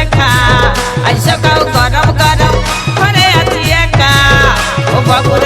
একা। আইসা কাউ গরম গরম ঘরে আছি একা। ও বাবুর